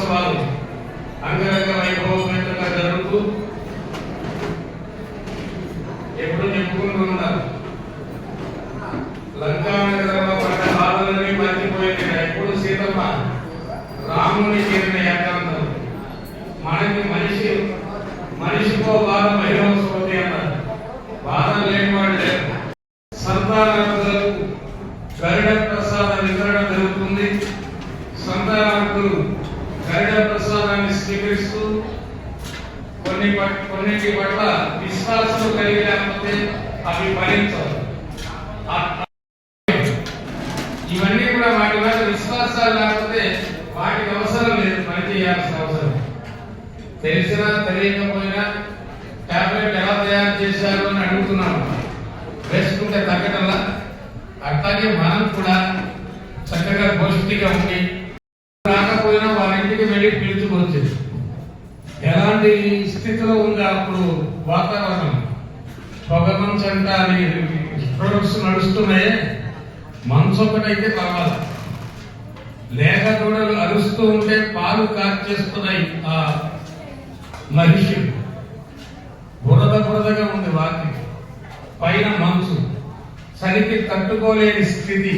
మహోత్సవాలు అంగరంగ వైభవంగా జరుగుతూ ఎప్పుడు చెప్పుకుంటూ ఉన్నారు లంకానగరంలో పడ్డ బాధలని మర్చిపోయింది ఎప్పుడు సీతమ్మ రాముని చేరిన ఏకాంతం మనకి మనిషి మనిషికో బాధ మహిళోత్సవతి అన్నారు. బాధ లేని వాడు లేరు. సంతానార్థులకు గరుడ ప్రసాద వితరణ జరుగుతుంది. సంతానార్థులు హరిత ప్రసాదాన్ని స్వీకరిస్తూ కొన్ని పట్- కొన్నింటి పట్ల విశ్వాసం కలిగి లేకపోతే అవి భరించవు. ఇవన్నీ కూడా వాటి మీద విశ్వాసాలు లేకపోతే వాటికి అవసరం లేదు పని చేయాల్సిన అవసరం. తెలిసినా తెలియకపోయినా టాబ్లెట్ ఎలా తయారు చేశారు అని అడుగుతున్నాము వేసుకుంటే తగ్గటంలా? అట్లాగే మనం కూడా చక్కగా పౌష్టిగా ఉండి అలాంటి స్థితిలో ఉంది అప్పుడు వాతావరణం పొగమంచంట అని ప్రొడక్ట్స్ నడుస్తున్నాయే. మనసు ఒకటైతే పర్వాలేదు లేక కూడా అరుస్తూ ఉంటే పాలు కార్చేస్తున్నాయి ఆ మనిషి బురద బురదగా ఉంది వాకి పైన మనసు చలికి తట్టుకోలేని స్థితి.